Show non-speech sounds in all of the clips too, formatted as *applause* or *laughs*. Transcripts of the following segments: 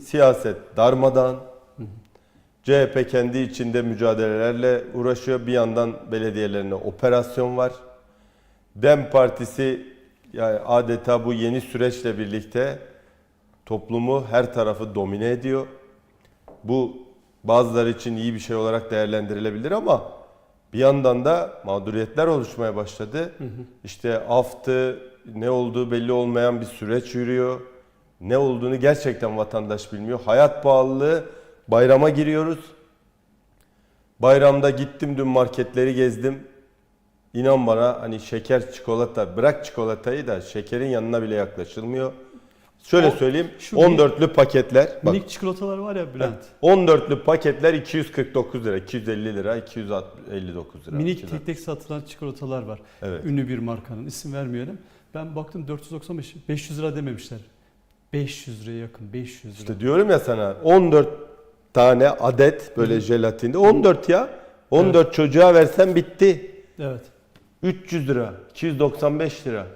Siyaset darmadan. CHP kendi içinde mücadelelerle uğraşıyor. Bir yandan belediyelerine operasyon var. Dem Partisi yani adeta bu yeni süreçle birlikte toplumu her tarafı domine ediyor. Bu bazıları için iyi bir şey olarak değerlendirilebilir ama bir yandan da mağduriyetler oluşmaya başladı. İşte aftı, ne olduğu belli olmayan bir süreç yürüyor. Ne olduğunu gerçekten vatandaş bilmiyor. Hayat pahalılığı, bayrama giriyoruz. Bayramda gittim dün marketleri gezdim. İnan bana hani şeker çikolata bırak çikolatayı da şekerin yanına bile yaklaşılmıyor. Şöyle O- söyleyeyim şu 14'lü paketler bak Minik çikolatalar var ya Bülent. 14'lü paketler 249 lira, 250 lira, 259 lira. Minik 200 tek tek satılan çikolatalar var. Evet. Ünlü bir markanın isim vermeyelim. Ben baktım 495 500 lira dememişler. 500 liraya yakın 500 lira. İşte diyorum ya sana 14 tane adet böyle jelatinde 14 ya. 14 çocuğa versen bitti. Evet. 300 lira, 295 lira.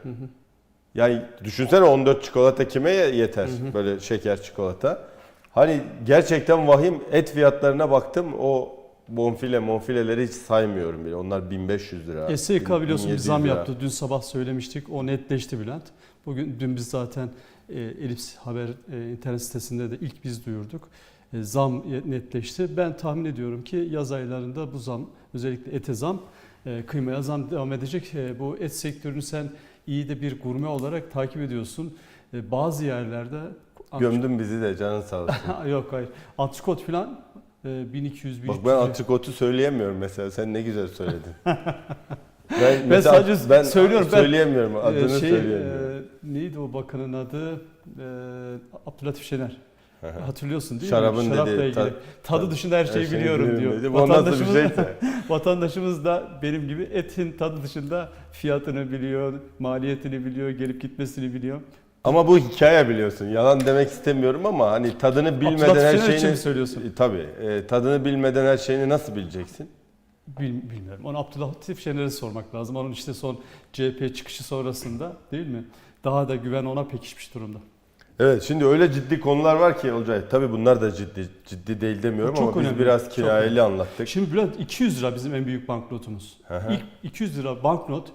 Yani düşünsene 14 çikolata kime ye- yeter? Böyle şeker çikolata. Hani gerçekten vahim et fiyatlarına baktım. O bonfile monfileleri hiç saymıyorum bile. Onlar 1500 lira. SK biliyorsun bir 1700 zam lira. yaptı. Dün sabah söylemiştik. O netleşti Bülent. Bugün dün biz zaten e, Elips Haber e, internet sitesinde de ilk biz duyurduk. E, zam netleşti. Ben tahmin ediyorum ki yaz aylarında bu zam özellikle ete zam, e, kıymaya zam devam edecek. E, bu et sektörünü sen iyi de bir gurme olarak takip ediyorsun. E, bazı yerlerde Gömdün bizi de canın sağ olsun. *laughs* Yok hayır. Antrikot falan e, 1200 Bak 1300 ben antrikotu söyleyemiyorum mesela. Sen ne güzel söyledin. *laughs* ben, Ben sadece ben söylüyorum, ben- söyleyemiyorum. Adını şey, söyleyemiyorum. e, neydi o bakanın adı? E, Abdülhatif Şener. Hatırlıyorsun değil Şarabın mi? Şarapla dediği, ilgili. ta- Tadı dışında her şeyi Her şeyi biliyorum biliyorum diyor. dedi. Vatandaşımız, şeyse. *laughs* vatandaşımız da benim gibi etin tadı dışında fiyatını biliyor, maliyetini biliyor, gelip gitmesini biliyor. Ama bu hikaye biliyorsun. Yalan demek istemiyorum ama hani tadını bilmeden Abdülhatif her için şeyini... mi söylüyorsun? E, tabii. E, tadını bilmeden her şeyini nasıl bileceksin? Bil- bilmiyorum. Onu Abdülhatif Şener'e sormak lazım. Onun işte son CHP çıkışı sonrasında değil mi? Daha da güven ona pekişmiş durumda. Evet şimdi öyle ciddi konular var ki Olcay. Tabii bunlar da ciddi ciddi değil demiyorum çok ama biz önemli, biraz çok kinayeli anlattık. Şimdi Bülent 200 lira bizim en büyük banknotumuz. İlk 200 lira banknot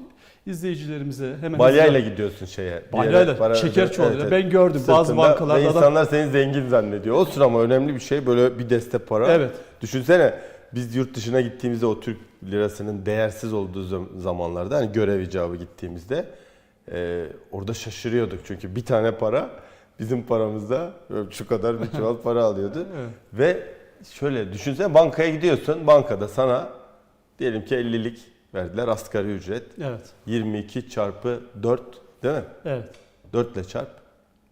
izleyicilerimize hemen Balyayla gidiyorsun şeye. Balyayla para- şeker Evet, çoğalıyor. evet. Ben gördüm bazı Sırtında bankalarda Ve adam insanlar seni zengin zannediyor. Olsun ama önemli bir şey böyle bir deste para. Evet. Düşünsene biz yurt dışına gittiğimizde o Türk lirasının değersiz olduğu zam- zamanlarda hani görev icabı gittiğimizde e, orada şaşırıyorduk. Çünkü bir tane para bizim paramızda şu kadar bir çuval para alıyordu. *laughs* Evet. Ve şöyle düşünsene bankaya gidiyorsun. Bankada sana diyelim ki 50'lik verdiler asgari ücret. Evet. 22 çarpı 4 değil mi? Evet. 4 ile çarp.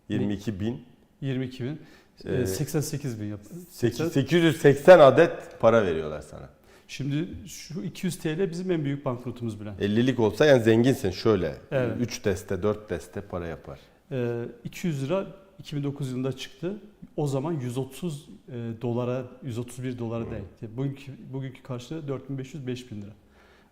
22 bin. 22 bin. Ee, Ee, 88 bin yaptı. 880 adet para veriyorlar sana. Şimdi şu 200 TL bizim en büyük banknotumuz Bülent. 50'lik olsa yani zenginsin şöyle. Evet. 3 deste 4 deste para yapar. Ee, 200 lira 2009 yılında çıktı. O zaman 130 e, dolara, 131 dolara denkti. Bugünkü, bugünkü karşılığı 4500-5000 lira.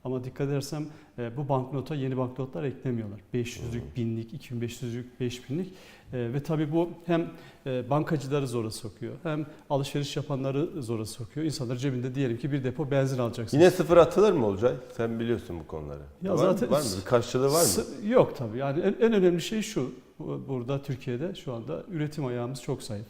Ama dikkat edersem e, bu banknota yeni banknotlar eklemiyorlar. 500'lük, 1000'lik, 2500'lük, 5000'lik. E, ve tabii bu hem e, bankacıları zora sokuyor, hem alışveriş yapanları zora sokuyor. İnsanlar cebinde diyelim ki bir depo benzin alacaksın. Yine sıfır atılır mı Olcay? Sen biliyorsun bu konuları. Ya var, zaten mı? var mı? Bir karşılığı var mı? Yok tabii. Yani en, en önemli şey şu. bu- Burada Türkiye'de şu anda üretim ayağımız çok zayıf.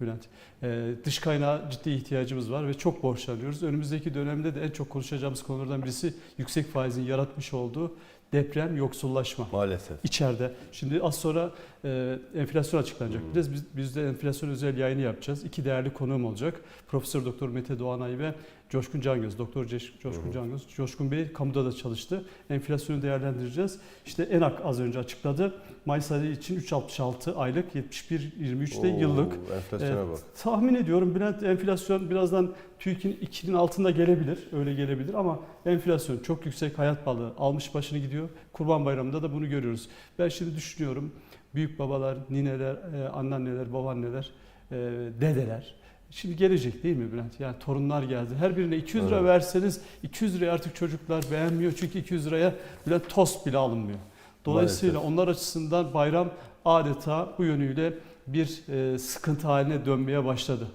Bülent. Ee, dış kaynağa ciddi ihtiyacımız var ve çok borçlanıyoruz. Önümüzdeki dönemde de en çok konuşacağımız konulardan birisi yüksek faizin yaratmış olduğu deprem, yoksullaşma. Maalesef. İçeride. Şimdi az sonra e, enflasyon açıklanacak. Biz, biz, biz de enflasyon özel yayını yapacağız. İki değerli konuğum olacak. Profesör Doktor Mete Doğanay ve Coşkun Cangöz. Doktor Coşkun Cangöz. Coşkun Bey kamuda da çalıştı. Enflasyonu değerlendireceğiz. İşte ENAK az önce açıkladı. Mayıs ayı için 3.66 aylık 71.23'te Oo, yıllık. Enflasyona Evet, bak. Tahmin ediyorum Bülent enflasyon birazdan TÜİK'in 2'nin altında gelebilir. Öyle gelebilir ama enflasyon çok yüksek hayat pahalı almış başını gidiyor. Kurban Bayramı'nda da bunu görüyoruz. Ben şimdi düşünüyorum büyük babalar, nineler, e, anneanneler, babaanneler, e, dedeler. Şimdi gelecek değil mi Bülent? Yani torunlar geldi. Her birine 200 lira Evet. verseniz 200 liraya artık çocuklar beğenmiyor. Çünkü 200 liraya Bülent tost bile alınmıyor. Dolayısıyla onlar açısından bayram adeta bu yönüyle bir e, sıkıntı haline dönmeye başladı.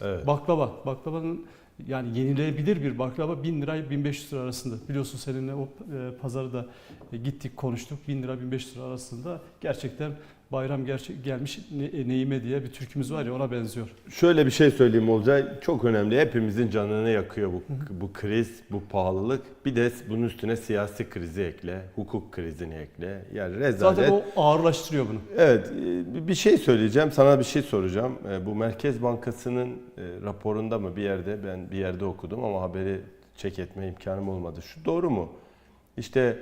Evet. Baklava, baklavanın yani yenilebilir bir baklava 1000 lira 1500 lira arasında. Biliyorsun seninle o e, pazarı da e, gittik konuştuk. 1000 lira 1500 lira arasında gerçekten bayram gerçek gelmiş ne, neyime diye bir türkümüz var ya ona benziyor. Şöyle bir şey söyleyeyim Olcay. Çok önemli. Hepimizin canını yakıyor bu bu kriz, bu pahalılık. Bir de bunun üstüne siyasi krizi ekle, hukuk krizini ekle. Yani rezalet. Zaten o ağırlaştırıyor bunu. Evet, e, bir şey söyleyeceğim. Sana bir şey soracağım. E, Bu Merkez Bankası'nın e, raporunda mı bir yerde ben bir yerde okudum ama haberi çek etme imkanım olmadı. Şu doğru mu? İşte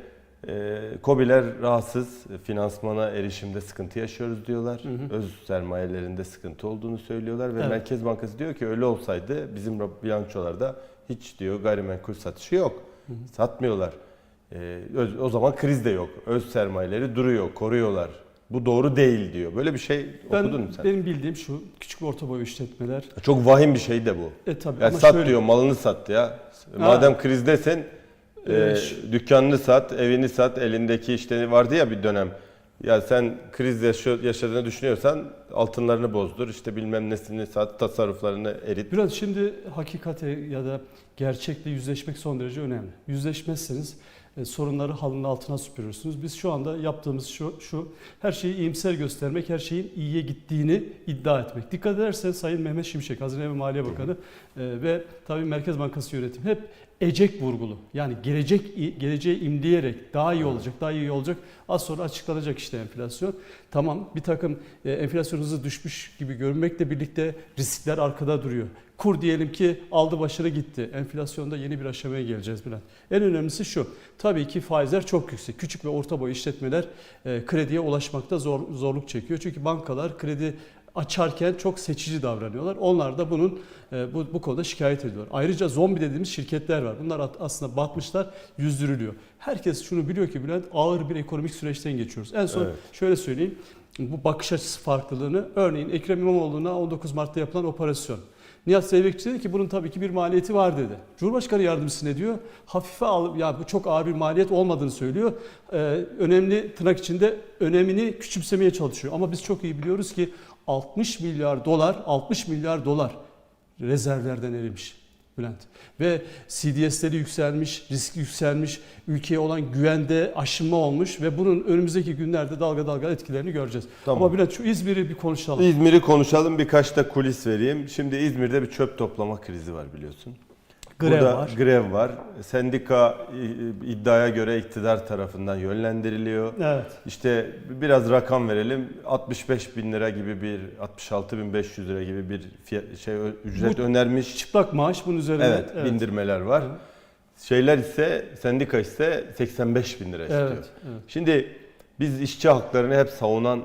e, KOBİ'ler rahatsız, finansmana erişimde sıkıntı yaşıyoruz diyorlar. Hı hı. Öz sermayelerinde sıkıntı olduğunu söylüyorlar ve Evet. Merkez Bankası diyor ki öyle olsaydı bizim bilançolarda hiç diyor gayrimenkul satışı yok. Hı hı. Satmıyorlar. E, öz- o zaman kriz de yok. Öz sermayeleri duruyor, koruyorlar. Bu doğru değil diyor. Böyle bir şey Ben, okudun mu sen? benim bildiğim şu küçük orta boy işletmeler. Çok vahim bir şey de bu. E tabii Ya ama sat şöyle, diyor, malını sat ya. Madem krizdesin, Ee, dükkanını sat, evini sat, elindeki işte vardı ya bir dönem. Ya sen kriz yaşadığını düşünüyorsan altınlarını bozdur, işte bilmem nesini sat, tasarruflarını erit. Biraz şimdi hakikate ya da gerçekle yüzleşmek son derece önemli. Yüzleşmezseniz e, sorunları halının altına süpürürsünüz. Biz şu anda yaptığımız şu, şu her şeyi iyimser göstermek, her şeyin iyiye gittiğini iddia etmek. Dikkat ederseniz Sayın Mehmet Şimşek, Hazine ve Maliye Bakanı e, ve tabii Merkez Bankası yönetimi hep ecek vurgulu. Yani gelecek geleceği imleyerek daha iyi olacak, daha iyi olacak. Az sonra açıklanacak işte enflasyon. Tamam bir takım e, enflasyon hızı düşmüş gibi görünmekle birlikte riskler arkada duruyor. Kur diyelim ki aldı başarı gitti. Enflasyonda yeni bir aşamaya geleceğiz Bülent. En önemlisi şu. Tabii ki faizler çok yüksek. Küçük ve orta boy işletmeler e, krediye ulaşmakta zor, zorluk çekiyor. Çünkü bankalar kredi açarken çok seçici davranıyorlar. Onlar da bunun e, bu, bu konuda şikayet ediyorlar. Ayrıca zombi dediğimiz şirketler var. Bunlar aslında batmışlar, yüzdürülüyor. Herkes şunu biliyor ki Bülent ağır bir ekonomik süreçten geçiyoruz. En son Evet. şöyle söyleyeyim. Bu bakış açısı farklılığını örneğin Ekrem İmamoğlu'na 19 Mart'ta yapılan operasyon. Nihat Zeybekçi dedi ki bunun tabii ki bir maliyeti var dedi. Cumhurbaşkanı yardımcısı ne diyor? Hafife al, ya bu çok ağır bir maliyet olmadığını söylüyor. Ee, önemli tırnak içinde önemini küçümsemeye çalışıyor. Ama biz çok iyi biliyoruz ki 60 milyar dolar, 60 milyar dolar rezervlerden erimiş Bülent. Ve CDS'leri yükselmiş, risk yükselmiş, ülkeye olan güvende aşınma olmuş ve bunun önümüzdeki günlerde dalga dalga etkilerini göreceğiz. Tamam. Ama Bülent şu İzmir'i bir konuşalım. İzmir'i konuşalım, birkaç da kulis vereyim. Şimdi İzmir'de bir çöp toplama krizi var biliyorsun. Grev Burada var. grev var. Sendika iddiaya göre iktidar tarafından yönlendiriliyor. Evet. İşte biraz rakam verelim. 65 bin lira gibi bir, 66 bin 500 lira gibi bir fiyat, şey ücret Bu- önermiş. Çıplak maaş bunun üzerine. Evet, bindirmeler var. Hı. Şeyler ise sendika ise 85 bin lira istiyor. Evet, evet. Şimdi biz işçi haklarını hep savunan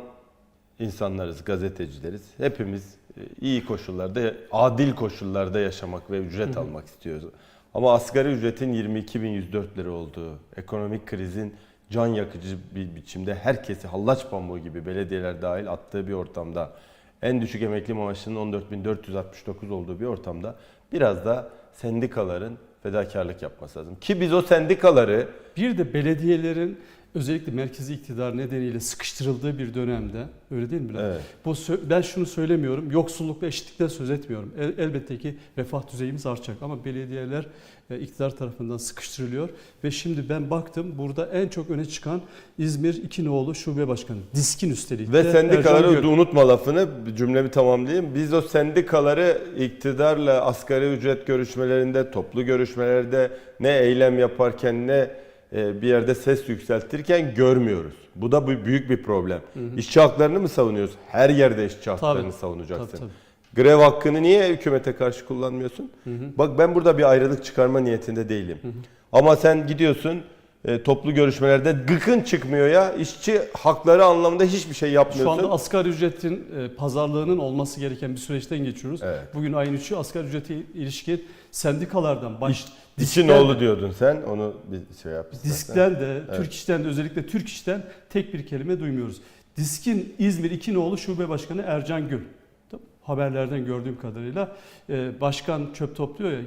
insanlarız, gazetecileriz. Hepimiz iyi koşullarda, adil koşullarda yaşamak ve ücret almak istiyoruz. Ama asgari ücretin 22.104 lira olduğu, ekonomik krizin can yakıcı bir biçimde herkesi hallaç pamuğu gibi belediyeler dahil attığı bir ortamda, en düşük emekli maaşının 14.469 olduğu bir ortamda biraz da sendikaların fedakarlık yapması lazım. Ki biz o sendikaları Bir de belediyelerin özellikle merkezi iktidar nedeniyle sıkıştırıldığı bir dönemde öyle değil mi Bülent? evet, Bu ben şunu söylemiyorum. Yoksulluk ve eşitlikten söz etmiyorum. El- elbette ki refah düzeyimiz artacak ama belediyeler e, iktidar tarafından sıkıştırılıyor ve şimdi ben baktım burada en çok öne çıkan İzmir İkinoğlu Şube Başkanı. Diskin üstelik. Ve sendikaları Ercan unutma lafını cümlemi tamamlayayım. Biz o sendikaları iktidarla asgari ücret görüşmelerinde, toplu görüşmelerde ne eylem yaparken ne bir yerde ses yükseltirken görmüyoruz. Bu da büyük bir problem. Hı hı. İşçi haklarını mı savunuyoruz? Her yerde işçi haklarını Tabii, savunacaksın. Tabii, tabii. Grev hakkını niye hükümete karşı kullanmıyorsun? Hı hı. Bak ben burada bir ayrılık çıkarma niyetinde değilim. Hı hı. Ama sen gidiyorsun e, toplu görüşmelerde gıkın çıkmıyor ya. İşçi hakları anlamında hiçbir şey Şu yapmıyorsun. anda asgari ücretin e, pazarlığının olması gereken bir süreçten geçiyoruz. Evet. Bugün ayın 3'ü asgari ücrete ilişkin sendikalardan baş diskten- oğlu diyordun sen. Onu bir şey yap. Diskten de, Türk İş'ten de özellikle Türk İş'ten tek bir kelime duymuyoruz. Disk'in İzmir İkinoğlu Şube Başkanı Ercan Gül. Haberlerden gördüğüm kadarıyla e, başkan çöp topluyor ya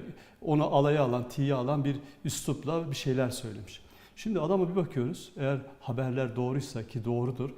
onu alaya alan, tiye alan bir üslupla bir şeyler söylemiş. Şimdi adama bir bakıyoruz eğer haberler doğruysa ki doğrudur.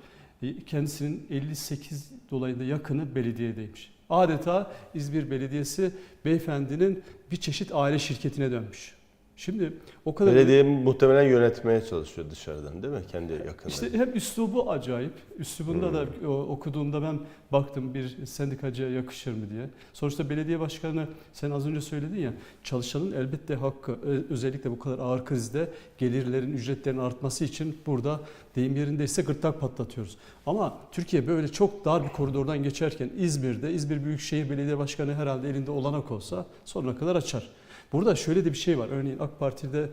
E, Kendisinin 58 dolayında yakını belediyedeymiş. Adeta İzmir Belediyesi beyefendinin bir çeşit aile şirketine dönmüş. Şimdi o kadar Belediye muhtemelen yönetmeye çalışıyor dışarıdan değil mi? Kendi yakınları. işte hem üslubu acayip. Üslubunda Hmm. da okuduğumda ben baktım bir sendikacıya yakışır mı diye. Sonuçta belediye başkanı sen az önce söyledin ya çalışanın elbette hakkı ö- özellikle bu kadar ağır krizde gelirlerin ücretlerin artması için burada deyim yerindeyse gırtlak patlatıyoruz. Ama Türkiye böyle çok dar bir koridordan geçerken İzmir'de İzmir Büyükşehir Belediye Başkanı herhalde elinde olanak olsa sonuna kadar açar. Burada şöyle de bir şey var. Örneğin AK Parti'de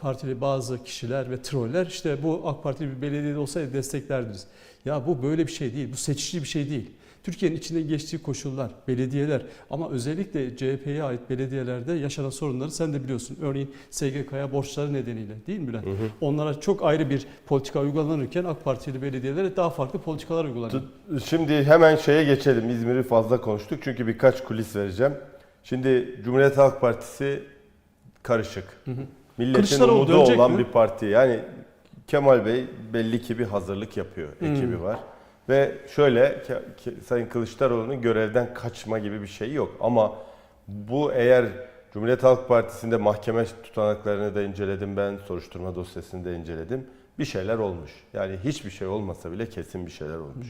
partili bazı kişiler ve troller işte bu AK Partili bir belediyede olsaydı desteklerdiniz. Ya bu böyle bir şey değil. Bu seçici bir şey değil. Türkiye'nin içinde geçtiği koşullar, belediyeler ama özellikle CHP'ye ait belediyelerde yaşanan sorunları sen de biliyorsun. Örneğin SGK'ya borçları nedeniyle değil mi Bülent? Hı hı. Onlara çok ayrı bir politika uygulanırken AK Partili belediyelere daha farklı politikalar uygulanıyor. Şimdi hemen şeye geçelim. İzmir'i fazla konuştuk çünkü birkaç kulis vereceğim. Şimdi Cumhuriyet Halk Partisi karışık. Hı hı. Milletin Kılıçdaroğlu umudu dönecek olan mi? bir parti. Yani Kemal Bey belli ki bir hazırlık yapıyor. Hmm. Ekibi var. Ve şöyle Sayın Kılıçdaroğlu'nun görevden kaçma gibi bir şey yok. Ama bu eğer Cumhuriyet Halk Partisi'nde mahkeme tutanaklarını da inceledim ben, soruşturma dosyasını da inceledim. Bir şeyler olmuş. Yani hiçbir şey olmasa bile kesin bir şeyler olmuş.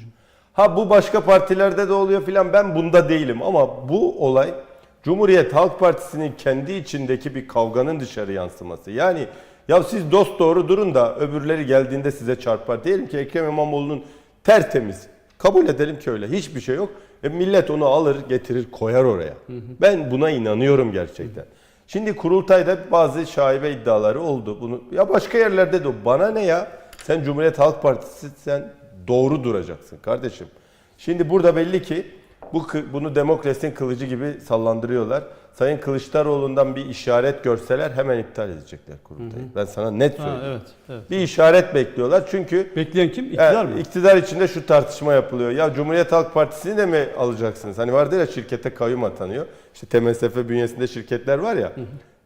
Ha bu başka partilerde de oluyor filan ben bunda değilim ama bu olay Cumhuriyet Halk Partisi'nin kendi içindeki bir kavganın dışarı yansıması. Yani ya siz dost doğru durun da öbürleri geldiğinde size çarpar. Diyelim ki Ekrem İmamoğlu'nun tertemiz. Kabul edelim ki öyle. Hiçbir şey yok. E millet onu alır, getirir, koyar oraya. Ben buna inanıyorum gerçekten. Şimdi kurultayda bazı şaibe iddiaları oldu. Bunu ya başka yerlerde de bana ne ya? Sen Cumhuriyet Halk Partisi sen doğru duracaksın kardeşim. Şimdi burada belli ki bu bunu demokrasinin kılıcı gibi sallandırıyorlar. Sayın Kılıçdaroğlu'ndan bir işaret görseler hemen iptal edecekler kurultayı. Ben sana net Ha, söyleyeyim. evet, evet. Bir işaret bekliyorlar çünkü Bekleyen kim? İktidar Evet, mı? iktidar içinde şu tartışma yapılıyor. Ya Cumhuriyet Halk Partisi'ni de mi alacaksınız? Hani vardır ya şirkete kayyum atanıyor. İşte TMSF bünyesinde şirketler var ya.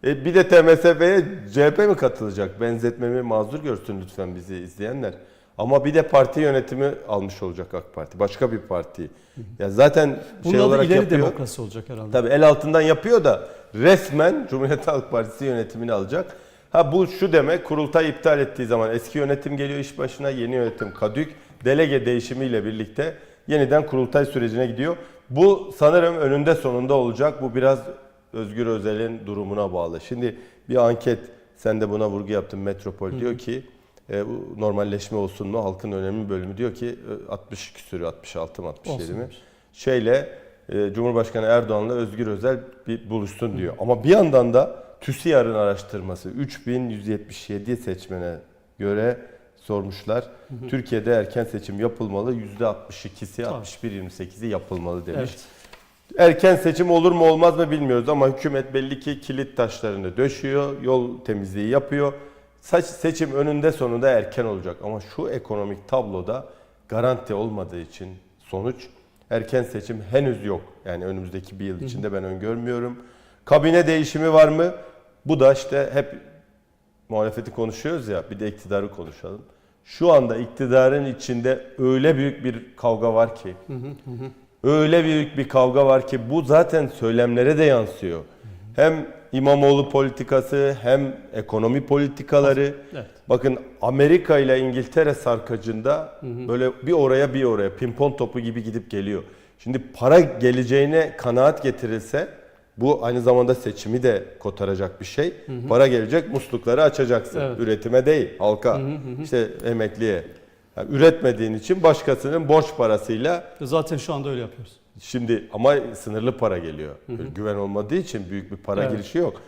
E, bir de TMSF'ye CHP mi katılacak? Benzetmemi mazur görsün lütfen bizi izleyenler. Ama bir de parti yönetimi almış olacak AK Parti. Başka bir parti. Ya zaten Bunun şey olarak ileri yapıyor. demokrasi olacak herhalde. Tabii el altından yapıyor da resmen Cumhuriyet Halk Partisi yönetimini alacak. Ha bu şu demek kurultay iptal ettiği zaman eski yönetim geliyor iş başına yeni yönetim kadük delege değişimiyle birlikte yeniden kurultay sürecine gidiyor. Bu sanırım önünde sonunda olacak. Bu biraz Özgür Özel'in durumuna bağlı. Şimdi bir anket sen de buna vurgu yaptın Metropol diyor ki e, bu normalleşme olsun mu? Halkın önemli bölümü diyor ki e, 60 küsürü 66 mı 67 mi? Şeyle e, Cumhurbaşkanı Erdoğan'la Özgür Özel bir buluşsun diyor. Ama bir yandan da TÜSİAD'ın araştırması 3177 seçmene göre sormuşlar. Türkiye'de erken seçim yapılmalı. %62'si Tamam. 61-28'i yapılmalı demiş. Evet. Erken seçim olur mu olmaz mı bilmiyoruz ama hükümet belli ki kilit taşlarını döşüyor, yol temizliği yapıyor. Saç seçim önünde sonunda erken olacak ama şu ekonomik tabloda garanti olmadığı için sonuç erken seçim henüz yok. Yani önümüzdeki bir yıl içinde ben öngörmüyorum. Kabine değişimi var mı? Bu da işte hep muhalefeti konuşuyoruz ya bir de iktidarı konuşalım. Şu anda iktidarın içinde öyle büyük bir kavga var ki öyle büyük bir kavga var ki bu zaten söylemlere de yansıyor. Hem İmamoğlu politikası hem ekonomi politikaları. Evet. Bakın Amerika ile İngiltere sarkacında böyle bir oraya bir oraya pimpon topu gibi gidip geliyor. Şimdi para geleceğine kanaat getirilse bu aynı zamanda seçimi de kotaracak bir şey. Para gelecek muslukları açacaksın. Evet. Üretime değil halka işte emekliye. Yani üretmediğin için başkasının borç parasıyla Zaten şu anda öyle yapıyoruz. Şimdi ama sınırlı para geliyor. Güven olmadığı için büyük bir para Evet. girişi yok.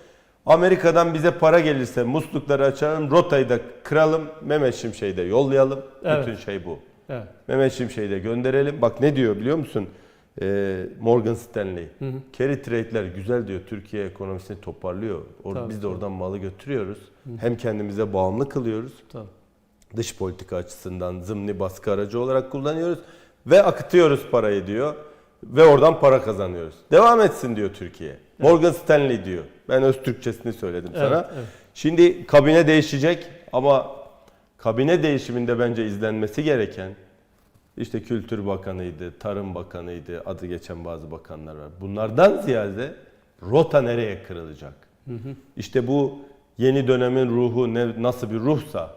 Amerika'dan bize para gelirse muslukları açalım, rotayı da kıralım, Mehmet Şimşek'i de yollayalım. Evet. Bütün şey bu. Evet. Mehmet Şimşek'i de gönderelim. Bak ne diyor biliyor musun? Ee, Morgan Stanley. Carry trade'ler güzel diyor. Türkiye ekonomisini toparlıyor. Or- Tabii, biz de oradan malı götürüyoruz. Hem kendimize bağımlı kılıyoruz Tabii. dış politika açısından zımni baskı aracı olarak kullanıyoruz ve akıtıyoruz parayı diyor ve oradan para kazanıyoruz. Devam etsin diyor Türkiye. Morgan Stanley diyor. Ben öz Türkçesini söyledim Evet, sana. evet. Şimdi kabine değişecek ama kabine değişiminde bence izlenmesi gereken işte Kültür Bakanıydı, Tarım Bakanıydı, adı geçen bazı bakanlar var. Bunlardan ziyade rota nereye kırılacak? İşte bu yeni dönemin ruhu ne, nasıl bir ruhsa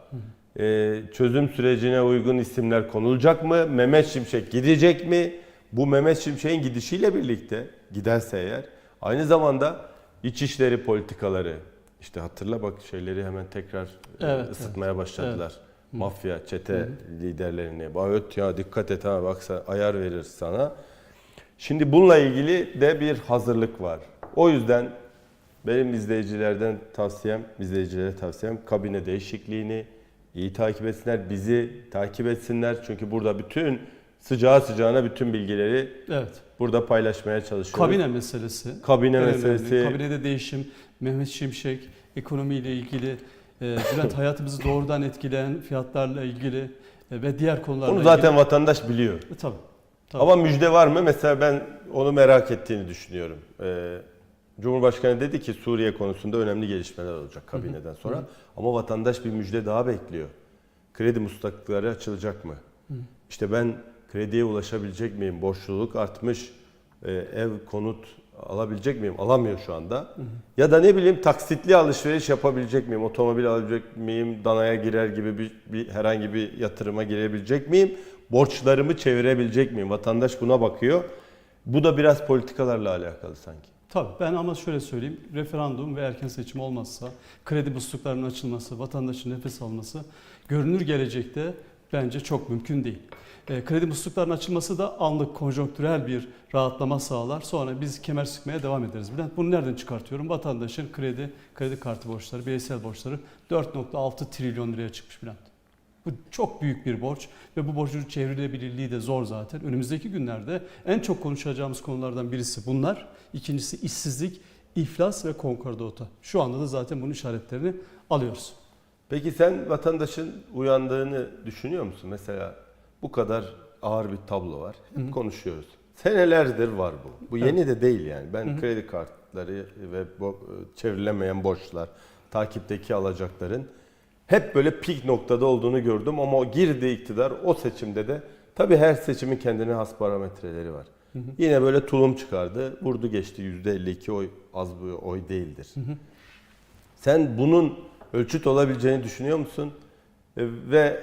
e, çözüm sürecine uygun isimler konulacak mı? Mehmet Şimşek gidecek mi? Bu Mehmet Şimşek'in gidişiyle birlikte giderse eğer aynı zamanda İçişleri politikaları işte hatırla bak şeyleri hemen tekrar e, Evet, ısıtmaya başladılar. Mafya, çete liderlerini. Bağıt ya dikkat et ha bak sen- ayar verir sana. Şimdi bununla ilgili de bir hazırlık var. O yüzden benim izleyicilerden tavsiyem, izleyicilere tavsiyem kabine değişikliğini iyi takip etsinler, bizi takip etsinler. Çünkü burada bütün sıcağı sıcağına bütün bilgileri Evet. burada paylaşmaya çalışıyoruz. Kabine meselesi. Kabine En meselesi. önemli. Kabinede değişim, Mehmet Şimşek, ekonomiyle ilgili, e, Bülent *laughs* hayatımızı doğrudan etkileyen fiyatlarla ilgili e, ve diğer konularla Onu zaten vatandaş biliyor. ilgili. E, tabii. tabii. Ama müjde var mı? Mesela ben onu merak ettiğini düşünüyorum. Ee, Cumhurbaşkanı dedi ki Suriye konusunda önemli gelişmeler olacak kabineden sonra. Ama vatandaş bir müjde daha bekliyor. Kredi muslakları açılacak mı? İşte ben krediye ulaşabilecek miyim? Borçluluk artmış. Ee, ev, konut alabilecek miyim? Alamıyor şu anda. Ya da ne bileyim taksitli alışveriş yapabilecek miyim? Otomobil alabilecek miyim? Danaya girer gibi bir, bir herhangi bir yatırıma girebilecek miyim? Borçlarımı çevirebilecek miyim? Vatandaş buna bakıyor. Bu da biraz politikalarla alakalı sanki. Tabii ben ama şöyle söyleyeyim. Referandum ve erken seçim olmazsa, kredi musluklarının açılması, vatandaşın nefes alması görünür gelecekte bence çok mümkün değil. E, kredi musluklarının açılması da anlık konjonktürel bir rahatlama sağlar. Sonra biz kemer sıkmaya devam ederiz. Bülent bunu nereden çıkartıyorum? Vatandaşın kredi, kredi kartı borçları, bireysel borçları 4.6 trilyon liraya çıkmış Bülent. Bu çok büyük bir borç ve bu borcun çevrilebilirliği de zor zaten. Önümüzdeki günlerde en çok konuşacağımız konulardan birisi bunlar. İkincisi işsizlik, iflas ve konkordata. Şu anda da zaten bunun işaretlerini alıyoruz. Peki sen vatandaşın uyandığını düşünüyor musun? Mesela bu kadar ağır bir tablo var. Hep konuşuyoruz. Senelerdir var bu. Bu yeni de değil yani. Ben kredi kartları ve bo- çevrilemeyen borçlar, takipteki alacakların hep böyle pik noktada olduğunu gördüm ama o girdi iktidar o seçimde de tabii her seçimin kendine has parametreleri var. Yine böyle tulum çıkardı. Vurdu geçti %52 oy az bir oy değildir. Sen bunun ölçüt olabileceğini düşünüyor musun? E, Ve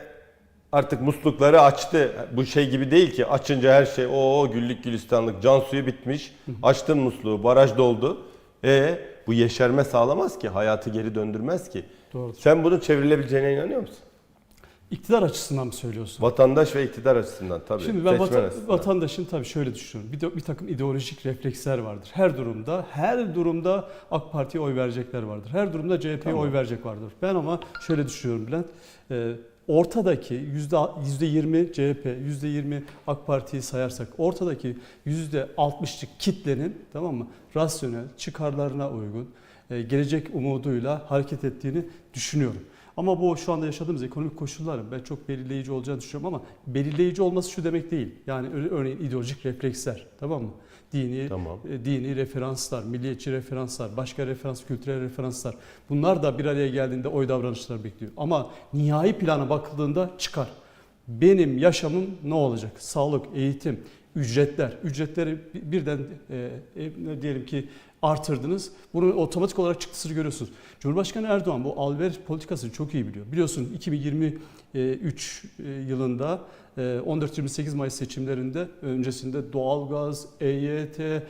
artık muslukları açtı. Bu şey gibi değil ki açınca her şey o güllük gülistanlık can suyu bitmiş. Açtın musluğu baraj doldu. E bu yeşerme sağlamaz ki hayatı geri döndürmez ki. Doğrudur. Sen bunun çevrilebileceğine inanıyor musun? İktidar açısından mı söylüyorsun? Vatandaş ve iktidar açısından tabii. Şimdi ben seçmen vata- açısından. vatandaşın tabii şöyle düşünüyorum. Bir, de, bir takım ideolojik refleksler vardır. Her durumda, her durumda AK Parti'ye oy verecekler vardır. Her durumda CHP'ye Tamam. oy verecek vardır. Ben ama şöyle düşünüyorum Bülent. Ee, ortadaki yüzde yüzde 20 CHP, yüzde 20 AK Parti'yi sayarsak ortadaki yüzde 60'lık kitlenin tamam mı? Rasyonel, çıkarlarına uygun, e, gelecek umuduyla hareket ettiğini düşünüyorum. Ama bu şu anda yaşadığımız ekonomik koşulların ben çok belirleyici olacağını düşünüyorum ama belirleyici olması şu demek değil. Yani örneğin ideolojik refleksler tamam mı? Dini Tamam. e, dini referanslar, milliyetçi referanslar, başka referans, kültürel referanslar. Bunlar da bir araya geldiğinde oy davranışları bekliyor. Ama nihai plana bakıldığında çıkar. Benim yaşamım ne olacak? Sağlık, eğitim, ücretler. Ücretleri bi- birden e, e, diyelim ki artırdınız. Bunun otomatik olarak çıktısını görüyorsunuz. Cumhurbaşkanı Erdoğan bu alver politikasını çok iyi biliyor. Biliyorsun 2023 e, yılında e, 14-28 Mayıs seçimlerinde öncesinde doğalgaz, EYT, e,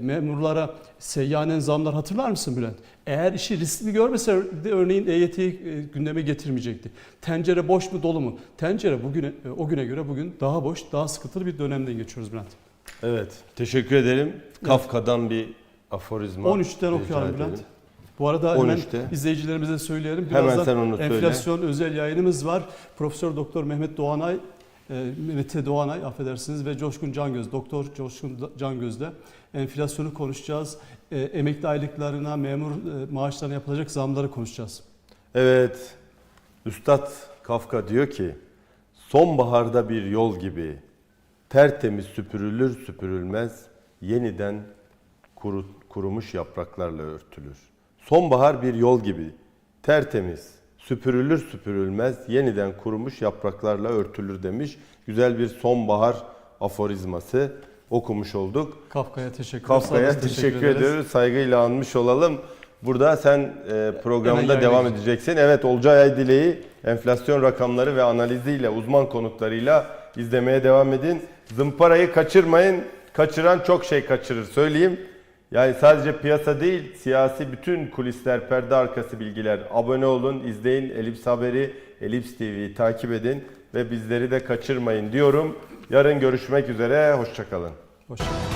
memurlara seyyanen zamlar hatırlar mısın Bülent? Eğer işi riskli görmese de örneğin EYT'yi e, gündeme getirmeyecekti. Tencere boş mu dolu mu? Tencere bugüne, e, o güne göre bugün daha boş, daha sıkıntılı bir dönemden geçiyoruz Bülent. Evet. Teşekkür ederim. Kafka'dan bir aforizma. 13'ten rica okuyalım. Bülent. Bu arada hemen 13'te. izleyicilerimize söyleyelim. Hemen Birazdan sen onu söyle. enflasyon özel yayınımız var. Profesör Doktor Mehmet Doğanay, e, Mete Doğanay affedersiniz ve Coşkun Cangöz, Doktor Coşkun Cangöz'le enflasyonu konuşacağız. E, emekli aylıklarına, memur e, maaşlarına yapılacak zamları konuşacağız. Evet. Üstad Kafka diyor ki sonbaharda bir yol gibi tertemiz süpürülür süpürülmez yeniden kuru- kurumuş yapraklarla örtülür. Sonbahar bir yol gibi tertemiz süpürülür süpürülmez yeniden kurumuş yapraklarla örtülür demiş. Güzel bir sonbahar aforizması okumuş olduk. Kafka'ya teşekkür Kafka'ya teşekkür, ederiz. ediyoruz. Saygıyla anmış olalım. Burada sen e, programında devam edeceksin. Evet Olcay Aydile'yi enflasyon rakamları ve analiziyle, uzman konuklarıyla izlemeye devam edin. Zımparayı kaçırmayın. Kaçıran çok şey kaçırır söyleyeyim. Yani sadece piyasa değil, siyasi bütün kulisler, perde arkası bilgiler. Abone olun, izleyin. Elips Haberi, Elips TV'yi takip edin ve bizleri de kaçırmayın diyorum. Yarın görüşmek üzere, hoşçakalın. Hoşçakalın.